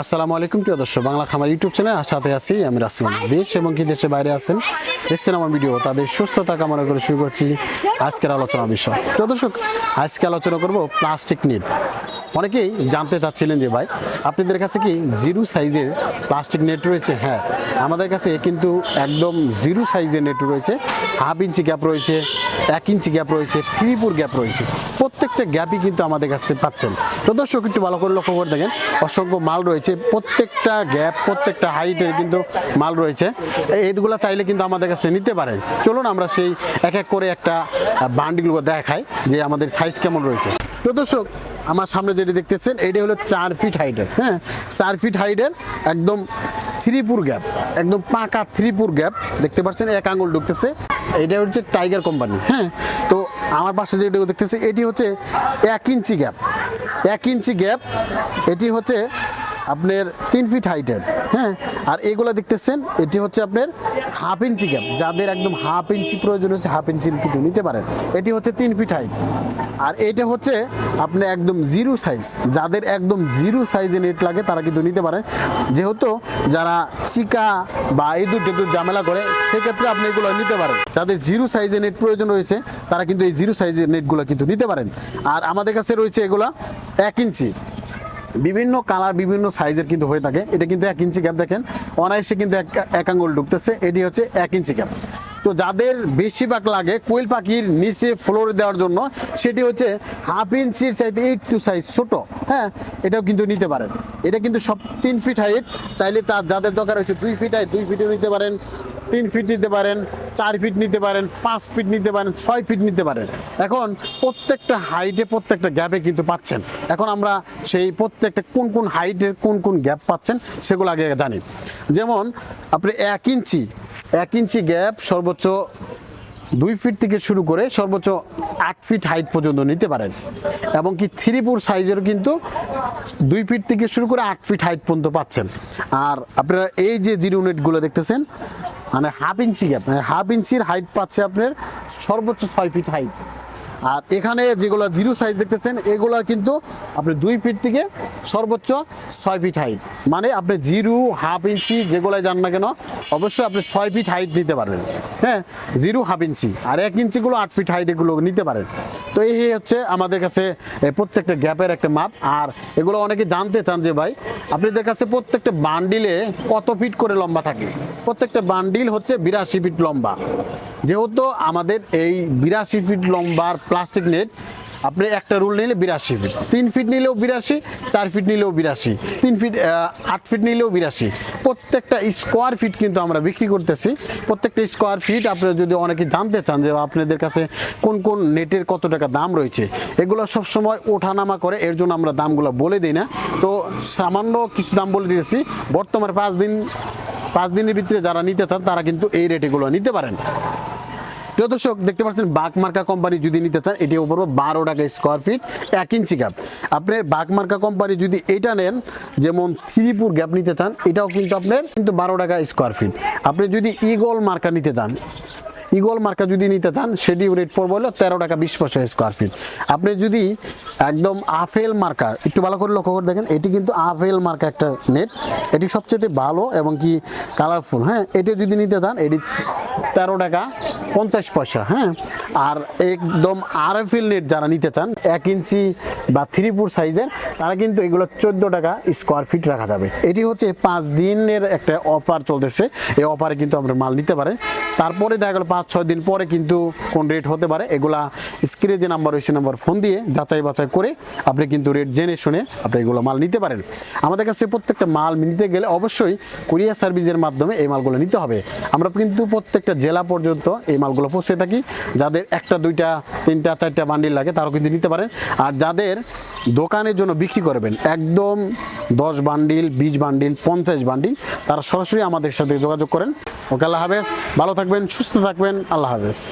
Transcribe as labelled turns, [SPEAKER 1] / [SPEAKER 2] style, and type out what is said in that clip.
[SPEAKER 1] আসসালামু আলাইকুম, প্রিয় দর্শক। বাংলা খামার ইউটিউব চ্যানেল সাথে আছি আমি রাসিম দেশ এবং কি দেশে বাইরে আছেন, দেখছেন আমার ভিডিও, তাদের সুস্থতা কামনা করে শুরু করছি আজকের আলোচনা বিষয়। প্রিয় দর্শক, আজকে আলোচনা করব প্লাস্টিক নেট অনেকেই জানতে চাচ্ছিলেন যে ভাই, আপনাদের কাছে কি জিরো সাইজের প্লাস্টিক নেট রয়েছে? হ্যাঁ আমাদের কাছে কিন্তু একদম জিরো সাইজের নেট রয়েছে। হাফ ইঞ্চি গ্যাপ রয়েছে, এক ইঞ্চি গ্যাপ রয়েছে থ্রি ফোর গ্যাপ রয়েছে। প্রত্যেকটা গ্যাপই কিন্তু আমাদের কাছে পাচ্ছেন। তো দর্শক, একটু ভালো করে লক্ষ্য করে দেখেন, অসংখ্য মাল রয়েছে। প্রত্যেকটা গ্যাপ, প্রত্যেকটা হাইটের কিন্তু মাল রয়েছে। এইগুলো চাইলে কিন্তু আমাদের কাছে নিতে পারেন। চলুন আমরা সেই এক এক করে একটা বান্ডিগুলো দেখাই যে আমাদের সাইজ কেমন রয়েছে। তো দর্শক আমার সামনে যেটি দেখতেছেন, এটি হলো চার ফিট হাইটের হ্যাঁ? চার ফিট হাইটের একদম থ্রিপুর গ্যাপ একদম পাকা থ্রিপুর গ্যাপ দেখতে পাচ্ছেন, এক আঙুল ঢুকতেছে। এটা হচ্ছে টাইগার কোম্পানি হ্যাঁ? তো আমার পাশে যেটা দেখতেছে, এটি হচ্ছে এক ইঞ্চি গ্যাপ এক ইঞ্চি গ্যাপ এটি হচ্ছে আপনার তিন ফিট হাইটের হ্যাঁ? আর এগুলো দেখতেছেন, এটি হচ্ছে আপনার হাফ ইঞ্চি গ্যাপ যাদের একদম হাফ ইঞ্চি প্রয়োজন হচ্ছে হাফ ইঞ্চি কিন্তু নিতে পারেন। এটি হচ্ছে তিন ফিট হাইট আর এটা হচ্ছে আপনি একদম জিরো সাইজ যাদের একদম জিরো সাইজে নেট লাগে, তারা কিন্তু নিতে পারে। যেহেতু যারা চিকা বা ইঁদুর টেদুর ঝামেলা করে, সেক্ষেত্রে আপনি এগুলো নিতে পারেন। যাদের জিরো সাইজে নেট প্রয়োজন রয়েছে, তারা কিন্তু এই জিরো সাইজের নেটগুলো কিন্তু নিতে পারেন। আর আমাদের কাছে রয়েছে এগুলা এক ইঞ্চি বিভিন্ন কালার, বিভিন্ন সাইজের কিন্তু হয়ে থাকে। এটা কিন্তু এক ইঞ্চি গ্যাপ দেখেন। অনায়াসে কিন্তু এক আঙ্গুল ঢুকতেছে। এটি হচ্ছে এক ইঞ্চি গ্যাপ তো যাদের বেশিরভাগ লাগে কোয়েল পাখির নিচে ফ্লোরে দেওয়ার জন্য, সেটি হচ্ছে হাফ ইঞ্চির চাইতে একটু সাইজ ছোট। হ্যাঁ এটাও কিন্তু নিতে পারেন। এটা কিন্তু সব তিন ফিট হাইট চাইলে তার যাদের দরকার হচ্ছে দুই ফিট হাইট দুই ফিটও নিতে পারেন। তিন ফিট নিতে পারেন, চার ফিট নিতে পারেন, পাঁচ ফিট নিতে পারেন, ছয় ফিট নিতে পারেন। এখন প্রত্যেকটা হাইটে প্রত্যেকটা গ্যাপে কিন্তু পাচ্ছেন। এখন আমরা সেই প্রত্যেকটা কোন কোন হাইটের কোন কোন গ্যাপ পাচ্ছেন সেগুলো আগে জানি। যেমন আপনি এক ইঞ্চি এক ইঞ্চি গ্যাপ সর্বোচ্চ দুই ফিট থেকে শুরু করে সর্বোচ্চ আট ফিট হাইট পর্যন্ত নিতে পারেন। এবং কি থ্রি ফোর সাইজেরও কিন্তু দুই ফিট থেকে শুরু করে আট ফিট হাইট পর্যন্ত পাচ্ছেন। আর আপনারা এই যে জিরো নেটগুলো দেখতেছেন মানে হাফ ইঞ্চি গ্যাপ মানে হাফ ইঞ্চির হাইট পাচ্ছে আপনার সর্বোচ্চ ছয় ফিট হাইট আর এখানে যেগুলো জিরো সাইজ দেখতেছেন, এগুলো কিন্তু আপনি দুই ফিট থেকে সর্বোচ্চ ছয় ফিট হাইট মানে আপনি জিরো হাফ ইঞ্চি যেগুলোয় যান না কেন, অবশ্যই আপনি ছয় ফিট হাইট নিতে পারবেন। হ্যাঁ জিরো হাফ ইঞ্চি। আর এক ইঞ্চিগুলো আট ফিট হাইট এগুলো নিতে পারেন। তো এই হচ্ছে আমাদের কাছে প্রত্যেকটা গ্যাপের একটা মাপ। আর এগুলো অনেকে জানতে চান যে ভাই, আপনাদের কাছে প্রত্যেকটা বান্ডিলে কত ফিট করে লম্বা থাকে? প্রত্যেকটা বান্ডিল হচ্ছে বিরাশি ফিট লম্বা। যেহেতু আমাদের এই বিরাশি ফিট লম্বার প্লাস্টিক নেট আপনি একটা রুল নিলে বিরাশি ফিট। তিন ফিট নিলেও বিরাশি, চার ফিট নিলেও বিরাশি, তিন ফিট আট ফিট নিলেও বিরাশি। প্রত্যেকটা স্কোয়ার ফিট কিন্তু আমরা বিক্রি করতেছি। প্রত্যেকটা স্কোয়ার ফিট আপনারা যদি অনেকে জানতে চান যে আপনাদের কাছে কোন কোন নেটের কত টাকা দাম রয়েছে, এগুলো সবসময় ওঠানামা করে, এর জন্য আমরা দামগুলো বলে দিই না। তো সামান্য কিছু দাম বলে দিয়েছি। বর্তমানে পাঁচ দিন, পাঁচ দিনের ভিতরে যারা নিতে চান, তারা কিন্তু এই রেটেগুলো নিতে পারেন। প্রিয় দর্শক, দেখতে পাচ্ছেন বাঘ মার্কা কোম্পানি যদি নিতে চান এটি উপর বারো টাকা স্কোয়ার ফিট এক ইঞ্চি গ্যাপ আপনি বাঘ মার্কা কোম্পানি যদি এটা নেন, যেমন থ্রিপুর গ্যাপ নিতে চান, এটাও কিন্তু আপনার কিন্তু বারো টাকা স্কোয়ার ফিট আপনি যদি ইগল মার্কা নিতে চান ইগল মার্কা যদি নিতে চান, সেটি রেট পড়বে হলো তেরো টাকা বিশ পয়সা স্কোয়ার ফিট আপনি যদি একদম আফেল মার্কা, একটু ভালো করে লক্ষ্য করে দেখেন, এটি কিন্তু আফেল মার্কা একটা নেট এটি সবচেয়ে ভালো এবং কি কালারফুল হ্যাঁ? এটি যদি নিতে চান, এটি তেরো টাকা পঞ্চাশ পয়সা হ্যাঁ? আর একদম আরএফএল নেট যারা নিতে চান, এক ইঞ্চি বা থ্রি ফুট সাইজের তারা কিন্তু এগুলো চোদ্দ টাকা স্কোয়ার ফিট রাখা যাবে। এটি হচ্ছে পাঁচ দিনের একটা অফার চলতেছে। এই অফারে কিন্তু আমরা মাল নিতে পারে। তারপরে দেখা গেলো পাঁচ ছয় দিন পরে কিন্তু কোন রেট হতে পারে। এগুলা স্ক্রিনে যে নাম্বার রয়েছে নাম্বার ফোন দিয়ে যাচাই বাছাই করে আপনি কিন্তু রেট জেনে শুনে আপনি এগুলো মাল নিতে পারেন। আমাদের কাছে প্রত্যেকটা মাল নিতে গেলে অবশ্যই কুরিয়ার সার্ভিসের মাধ্যমে এই মালগুলো নিতে হবে। আমরা কিন্তু প্রত্যেকটা জেলা পর্যন্ত এই মালগুলো পৌঁছে থাকি। যাদের একটা, দুইটা, তিনটা, চারটা বান্ডিল লাগে তারাও কিন্তু নিতে পারেন। আর যাদের দোকানের জন্য বিক্রি করবেন, একদম দশ বান্ডিল, বিশ বান্ডিল, পঞ্চাশ বান্ডিল, তারা সরাসরি আমাদের সাথে যোগাযোগ করেন। ওকে, আল্লাহ হাফেজ। ভালো থাকবেন, সুস্থ থাকবেন, আল্লাহ হাফেজ।